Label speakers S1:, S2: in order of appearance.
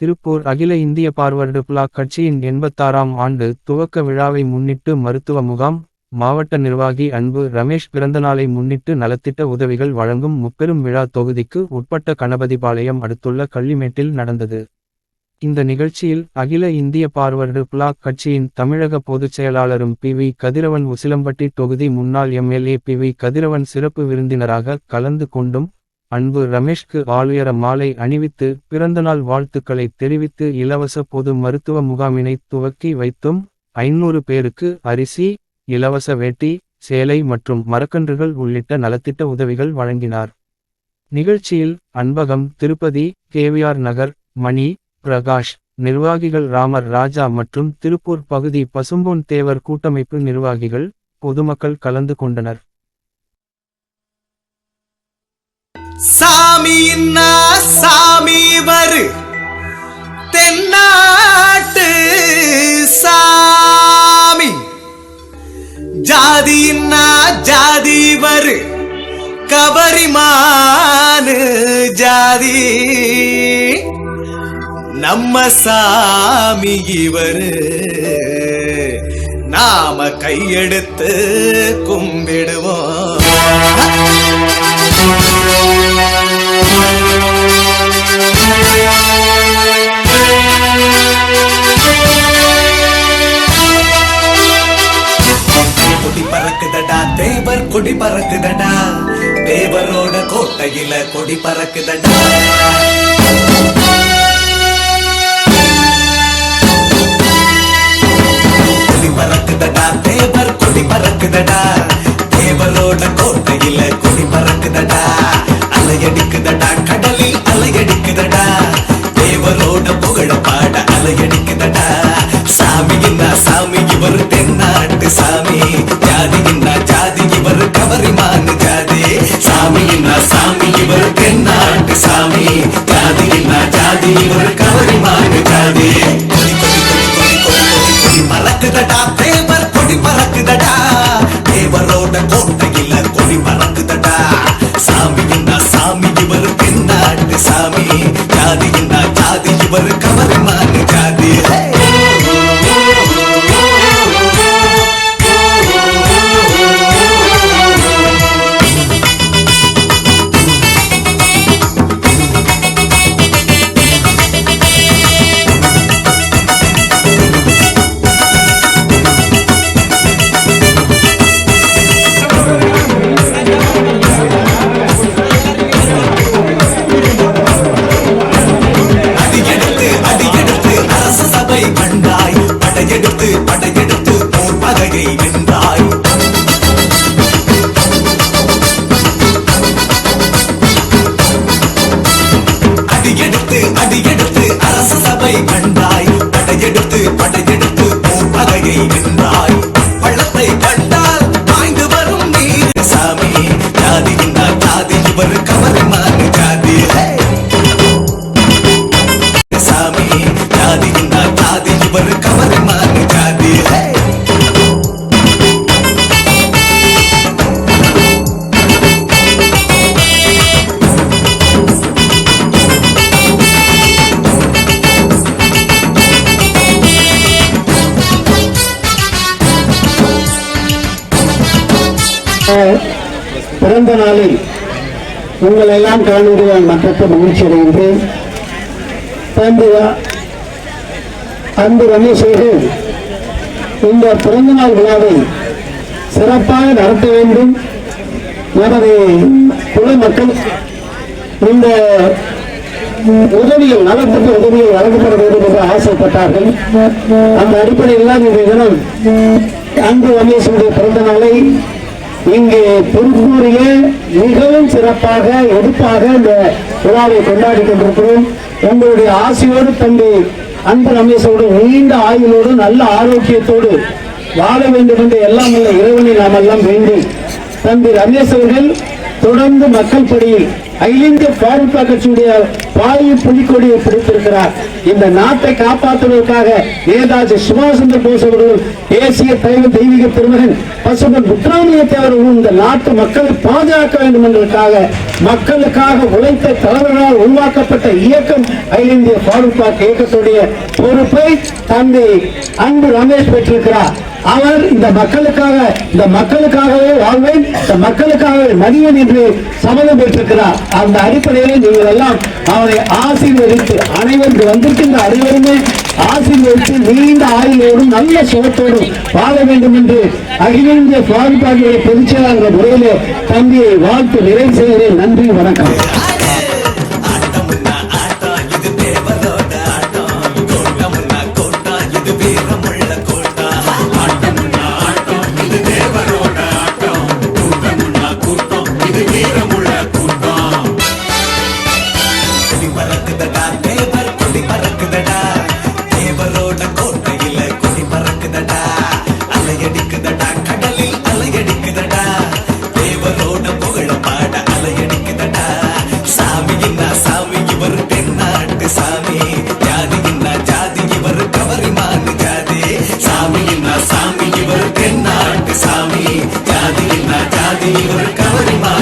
S1: திருப்பூர் அகில இந்திய forward black கட்சியின் எண்பத்தாறாம் ஆண்டு துவக்க விழாவை முன்னிட்டு மருத்துவ முகாம் மாவட்ட நிர்வாகி அன்பு ரமேஷ் பிறந்தநாளை முன்னிட்டு நலத்திட்ட உதவிகள் வழங்கும் முப்பெரும் விழா தொகுதிக்கு உட்பட்ட கணபதிபாளையம் அடுத்துள்ள கள்ளிமேட்டில் நடந்தது. இந்த நிகழ்ச்சியில் அகில இந்திய பார்வர்டு பிளாக் கட்சியின் தமிழக பொதுச் செயலாளரும் பி. வி. கதிரவன் உசிலம்பட்டி தொகுதி முன்னாள் எம்எல்ஏ பி. வி. கதிரவன் சிறப்பு விருந்தினராக கலந்து கொண்டும் அன்பு ரமேஷ்க்கு ஆளுயர மாலை அணிவித்து பிறந்தநாள் வாழ்த்துக்களை தெரிவித்து இலவச பொது மருத்துவ முகாமினை துவக்கி வைத்தும் ஐநூறு பேருக்கு அரிசி இலவச வேட்டி சேலை மற்றும் மரக்கன்றுகள் உள்ளிட்ட நலத்திட்ட உதவிகள் வழங்கினார். நிகழ்ச்சியில் அன்பகம் திருப்பதி கேவிஆர் நகர் மணி பிரகாஷ் நிர்வாகிகள் ராமர் ராஜா மற்றும் திருப்பூர் பகுதி பசும்பொன் தேவர் கூட்டமைப்பு நிர்வாகிகள் பொதுமக்கள் கலந்து கொண்டனர்.
S2: சாமின்னா சாமி வரு. தென்னாட்டு சாமி. ஜாதின்னா ஜாதி வரு. கபரிமானு ஜாதி. நம்ம சாமி இவரு. நாம கையெடுத்து கும்பிடுவோம். கொடி பறக்குதடா. தேவரோட கோட்டையில கொடி பறக்குதடா. கொடி பறக்குதடா தேவர் கொடி பறக்குதடா. தேவரோட கோட்டையில கொடி பறக்குதடா. அலையடிக்குதடா கடலில் அலையடிக்குதடா தேவரோட புகழ பாட அலையடிக்குதடா ஒரு கவரி கவரிமான் ஜாதி பறக்குதடா தேவர் கொடி பறக்குதடா தேவரோட கோட்டையில் கொடி பறக்குதடா சாமி என்ன சாமி இவர் தென்னாட்டு சாமி. ஜாதி என்ன ஜாதி இவருக்கு படையெடுத்து படையெடுத்து போர் பகையை வென்றாய். அடியெடுத்து அடியெடுத்து அடி அரச சபை கண்டாய் படையெடுத்து படையெடுத்து போர் பகையை வென்றாய்.
S3: பிறந்த நாளில் உங்களை எல்லாம் காணுங்கள் மக்களுக்கு மகிழ்ச்சி அடைகின்றேன். அன்பு ரமேஷ் அவர்கள் இந்த பிறந்த நாள் விழாவை சிறப்பாக நடத்த வேண்டும். நமது குல மக்கள் இந்த உதவிகள் நலத்திட்ட உதவிகள் வழங்கப்பட வேண்டும் என்று ஆசைப்பட்டார்கள். அந்த அடிப்படையில் தான் இந்த தினம் அன்பு ரமேஷனுடைய பிறந்த நாளை இங்கு திருப்பூரிலே மிகவும் சிறப்பாக எடுப்பாக இந்த விழாவை கொண்டாடி கொண்டிருக்கிறோம். உங்களுடைய ஆசையோடு தம்பி அன்பு ரமேசோடு நீண்ட ஆயுளோடு நல்ல ஆரோக்கியத்தோடு வாழ வேண்டும் என்று எல்லாம் உள்ள இறைவனை நாம் எல்லாம் வேண்டும். தம்பி ரமேஷ் அவர்கள் தொடர்ந்து மக்கள் பணியில் அகில இந்திய பாதுகா கட்சியுடைய பாயும் புலிக்கொடியை பிடித்திருக்கிறார். இந்த நாட்டை காப்பாற்றுவதற்காக நேதாஜி சுபாஷ் சந்திர போஸ் அவர்களும் தேசிய தலைவர் தெய்வீக திருமகன் பசுமன் முத்துராமலிங்க அவர்களும் இந்த நாட்டு மக்களை பாதுகாக்க வேண்டும் என்பதற்காக மக்களுக்காக உழைத்த தலைவர்களால் உருவாக்கப்பட்ட இயக்கம் அகில இந்திய பாதுகாப்பு இயக்கத்துடைய பொறுப்பை தந்தை அன்பு ரமேஷ் பெற்றிருக்கிறார். அவர் இந்த மக்களுக்காக இந்த மக்களுக்காகவே வாழ்வேன் இந்த மக்களுக்காகவே மதியன் என்று சபதம் பெற்றிருக்கிறார். அந்த அடிப்படையில் நீங்கள் எல்லாம் அவரை ஆசீர்வதித்து அனைவருக்கு வந்திருக்கின்ற அனைவருமே ஆசீர்வதித்து நீண்ட ஆயுளோடும் நல்ல சுகத்தோடும் வாழ வேண்டும் என்று அகில இந்திய பாதுகாப்புடைய பொதுச் செயலாளர் முறையிலே தம்பியை வாழ்த்து நிறைவு செய்கிறேன். நன்றி வணக்கம்.
S2: பறக்குதடா தேவர் கொடி பறக்குதடா. தேவரோட கோட்டையில கொடி பறக்குதடா. அலையடிக்குதடா கடலில் அலையடிக்குதடா. தேவரோட புகழ பாட அலையடிக்குதடா. சாமி என்ன சாமி இவர் தென்னாட்டு சாமி. ஜாதி என்ன ஜாதி இவர் கவரிமான் ஜாதி. சாமி என்ன சாமி இவர் தென்னாட்டு சாமி. ஜாதி என்ன ஜாதி இவர் கவரிமான்